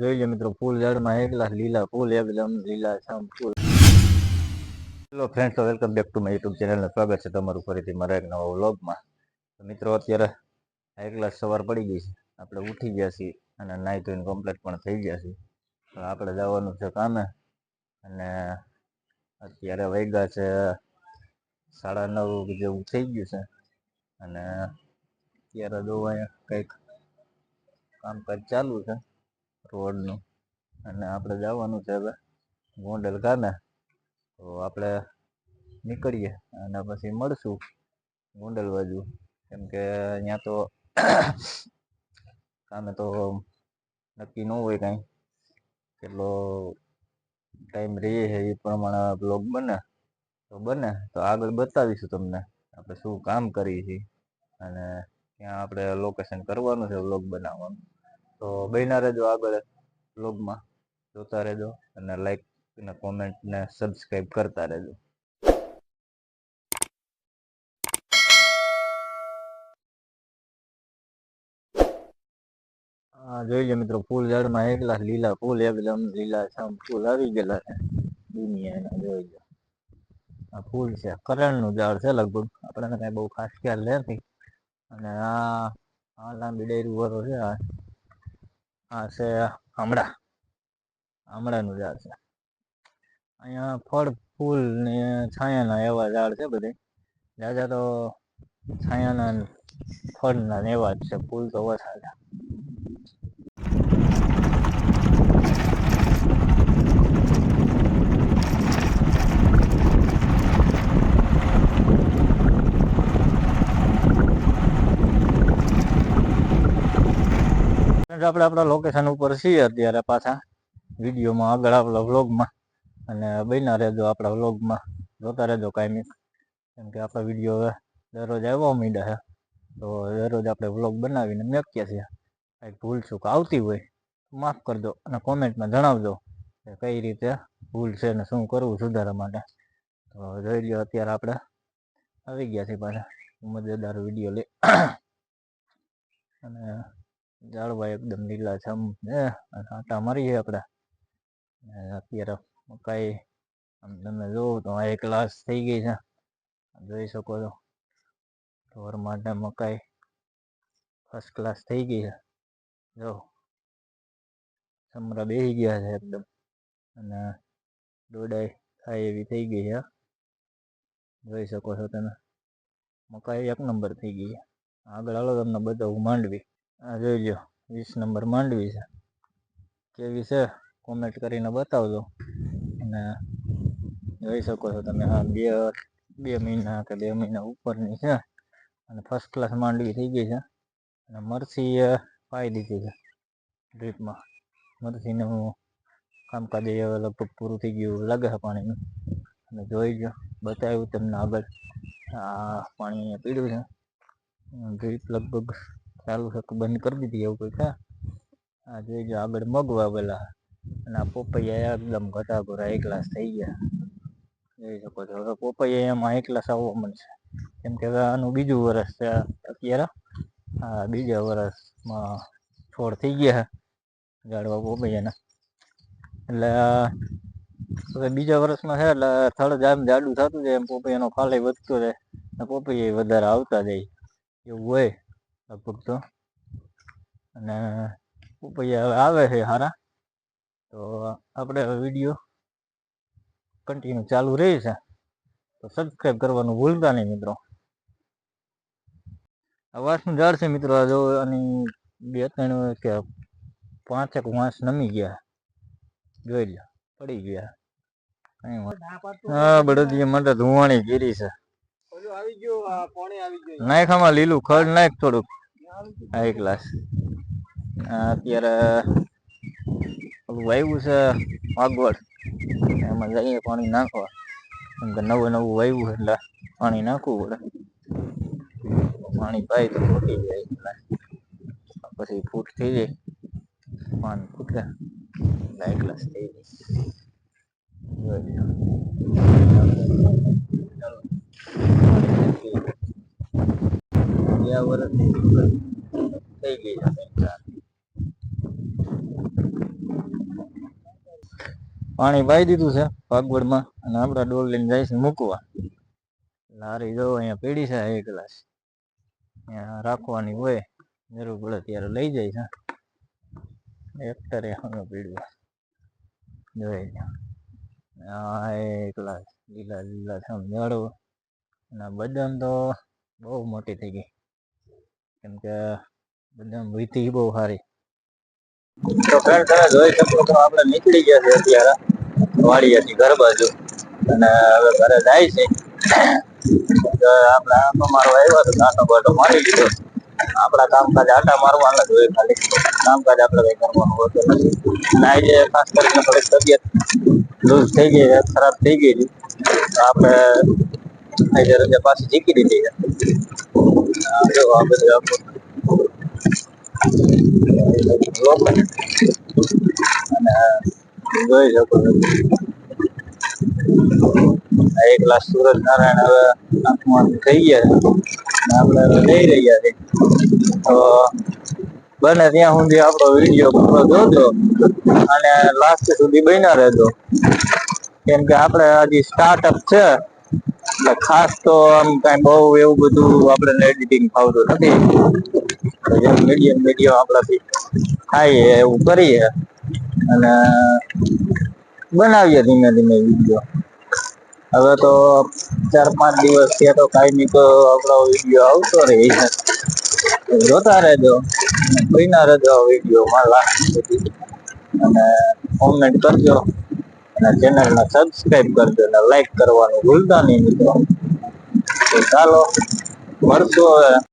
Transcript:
જોઈ લો મિત્રો ફૂલ ઝાડમાં એકલા લીલા ફૂલ, એકદમ લીલા છમ ફૂલ. Hello friends welcome back to my YouTube ચેનલને સ્વાગત છે તમારું ફરીથી મારા એક નવા વ્લોગમાં મિત્રો, અત્યારે એક ગ્લાસ સવાર પડી ગઈ છે. આપણે ઉઠી ગયા છીએ અને નાહી ધોઈને કમ્પ્લીટ પણ થઈ ગયા છીએ. તો આપણે જવાનું છે કામે અને અત્યારે વૈગા છે સાડા નવ જેવું થઈ ગયું છે. અને અત્યારે જો અહીંયા કંઈક કામકાજ ચાલુ છે. રોડનું. અને આપણે જવાનું છે હવે ગોંડલ ગામે તો આપણે નીકળીએ અને પછી મળશું ગોંડલ બાજુ. કેમ કે અહીંયા તો કામે તો નક્કી ન હોય કાંઈ. કેટલો ટાઈમ રહીએ છે એ પ્રમાણે બ્લોગ બને. તો બને, તો આગળ બતાવીશું તમને આપણે શું કામ કરીએ છીએ. અને ત્યાં આપણે લોકેશન કરવાનું છે બ્લોગ બનાવવાનું. તો બન્યા રહેજો આગળ બ્લોગમાં જોતા રહેજો અને લાઈક ને કોમેન્ટ ને સબસ્ક્રાઈબ કરતા રહેજો. જોઈ લો મિત્રો, ફૂલ ઝાડમાં એકલા લીલા ફૂલ એકદમ લીલા છમ ફૂલ આવી ગયેલા છે. દુનિયાના જોઈ લો. આ ફૂલ છે કરણનું ઝાડ છે લગભગ. આપણને કાંઈ બહુ ખાસ ખ્યાલ નથી. અને આ આ લાંબી ડેરી વાળો છે આ. આ છે આમળા આમળાનું ઝાડ છે. અહીંયા ફળ, ફૂલ ને છાયાના એવા ઝાડ છે બધે. જાજા તો છાયાના ફળના એવા જ છે, ફૂલ તો ઓછા છે આપણે આપણા લોકેશન ઉપર છીએ અત્યારે પાછા. વિડીયોમાં આગળ આપણા વ્લોગમાં અને બન્યા રહેજો આપણા વ્લોગમાં જોતા રહેજો કાયમી કેમ કે આપણા વીડિયો હવે દરરોજ આવવા માંડ્યા છે. તો દરરોજ આપણે વ્લોગ બનાવીને મૂકીએ છીએ. કંઈક ભૂલ ચૂક આવતી હોય માફ કરજો અને કોમેન્ટમાં જણાવજો કે કઈ રીતે ભૂલ છે ને શું કરવું સુધારા માટે. તો જોઈ લો અત્યારે આપણે આવી ગયા છીએ પાછા. મજેદાર વીડિયો લે અને ઝાડવા એકદમ લીલા છમ છે અને આટા મારીએ આપણે અને અત્યારે મકાઈ આમ તમે જોવો તો આ એક ક્લાસ થઈ ગઈ છે. જોઈ શકો છો. ઢોર માટે મકાઈ ફર્સ્ટ ક્લાસ થઈ ગઈ છે. જો સમરા બેસી ગયા છે એકદમ. અને દોડાઈ થાય એવી થઈ ગઈ છે. જોઈ શકો છો તમે. મકાઈ એક નંબર થઈ ગઈ છે. આગળ હાલો તમને બતાવું માંડવી. આ જોઈ લો વીસ નંબર માંડવી છે. કેવી છે? કોમેન્ટ કરીને બતાવજો. અને જોઈ શકો છો તમે, હા, બે બે મહિના કે બે મહિના ઉપરની છે. અને ફર્સ્ટ ક્લાસ માંડવી થઈ ગઈ છે. અને મરસી પાઈ દીધી છે ડ્રીપમાં મરસીનું કામકાજ એ લગભગ પૂરું થઈ ગયું લાગે છે પાણીનું. અને જોઈ લો બતાવ્યું તમને આગળ. આ પાણી પીડ્યું છે. ડ્રીપ લગભગ ચાલુ છે બંધ કરી દીધી એવું કંઈક આ જોઈ લો આગળ મગ વાવેલા અને આ પોપૈયા એકદમ ઘટાઘોરા એક ગ્લાસ થઈ ગયા. જોઈ શકો છો. હવે પોપૈયા એમાં એકલાસ આવવા મળશે. કેમ કે હવે આનું બીજું વરસ છે અત્યારે. આ બીજા વરસમાં છોડ થઈ ગયા ઝાડવા પોપૈયાના. એટલે હવે બીજા વર્ષમાં છે, એટલે થળ જામ જાડું થતું જાય, એમ પોપૈયાનો ફાલે વધતો જાય. અને પોપૈયા વધારે આવતા જાય. એવું હોય. લગભગ તો. અને પોપૈયા હવે આવે છે સારા તો આપણે હવે વીડિયો કન્ટિન્યુ ચાલુ રહી છે. તો સબસ્ક્રાઈબ કરવાનું ભૂલતા નહીં મિત્રો. આ વાંસનું ઝાડ છે મિત્રો? આ જો અને બે ત્રણ કે પાંચેક વાંસ નમી ગયા. જોઈ લો પડી ગયા. હા બળદિયા માટે ધુવાણી ગીરી છે. નાખ આમાં લીલું, ખડ નાખ થોડુંક. આ એક ગ્લાસ અત્યારે, ઓલું વાવ્યું છે માગવડ એમાં જઈએ પાણી નાખવા. કેમ કે નવું નવું વાવ્યું એટલે પાણી નાખવું પડે. પાણી પાય તો ફૂટી જાય એટલે પછી ફૂટ થઈ જાય. પાન ફૂટે. એક ગ્લાસ થઈ જાય પાણી પાઈ દીધું છે પાગવડમાં અને આપણા ડોલ લઈને જાય છે મૂકવા. લારી જો અહીંયા પીડી છે એક ગ્લાસ. અહીંયા રાખવાની હોય, જરૂર પડે ત્યારે લઈ જાય છે. એક્ટરે પીડ્યું. જોઈ. એક ગ્લાસ, લીલા લીલા છે ઝાડો અને બદામ તો બહુ મોટી થઈ ગઈ. કેમ કે બદામ વીતી બહુ સારી. તો ફ્રેન્ડ તમે જોઈ શકો તો આપણે નીકળી ગયા છે અત્યારે, વાડીએથી ઘર બાજુ. અને હવે ઘરે જાય છે. આપણે આટો મારો આવ્યો તો આટો બાટો મારી લીધો. આપણા કામકાજ આટા મારવાના જ હોય ખાલી. કામકાજ આપણે કઈ કરવાનું હોતું નથી. આજે ખાસ કરીને થોડીક તબિયત લૂઝ થઈ ગઈ ખરાબ થઈ ગઈ હતી આપણે આજે રજા પાછી જીકી દીધી છે એક ગ્લાસ સુરજ નારાયણ હવે આંખમાં થઈ ગયા છે આપણે લઈ રહ્યા છે તો બને ત્યાં સુધી આપણો વીડિયો પૂરો જોજો અને લાસ્ટ સુધી બન્યા રહેજો કેમ કે આપણે હજી સ્ટાર્ટઅપ છે એટલે ખાસ તો આમ કઈ બહુ એવું બધું આપણે એડિટિંગ ફાવતું નથી. મીડિયમ મીડિયમ આપણાથી થાય એવું કરીએ. અને બનાવીએ ધીમે ધીમે વીડિયો હવે તો ચાર પાંચ દિવસ થયા તો કાયમી તો આપણો વીડિયો આવતો રહે. જોતા રહેજો. જોઈના રહેજો લાસ્ટ સુધી અને કોમેન્ટ કરજો. અને ચેનલને સબસ્ક્રાઇબ કરજો અને લાઈક કરવાનું ભૂલતા નહીં મિત્રો. તો ચાલો મળશું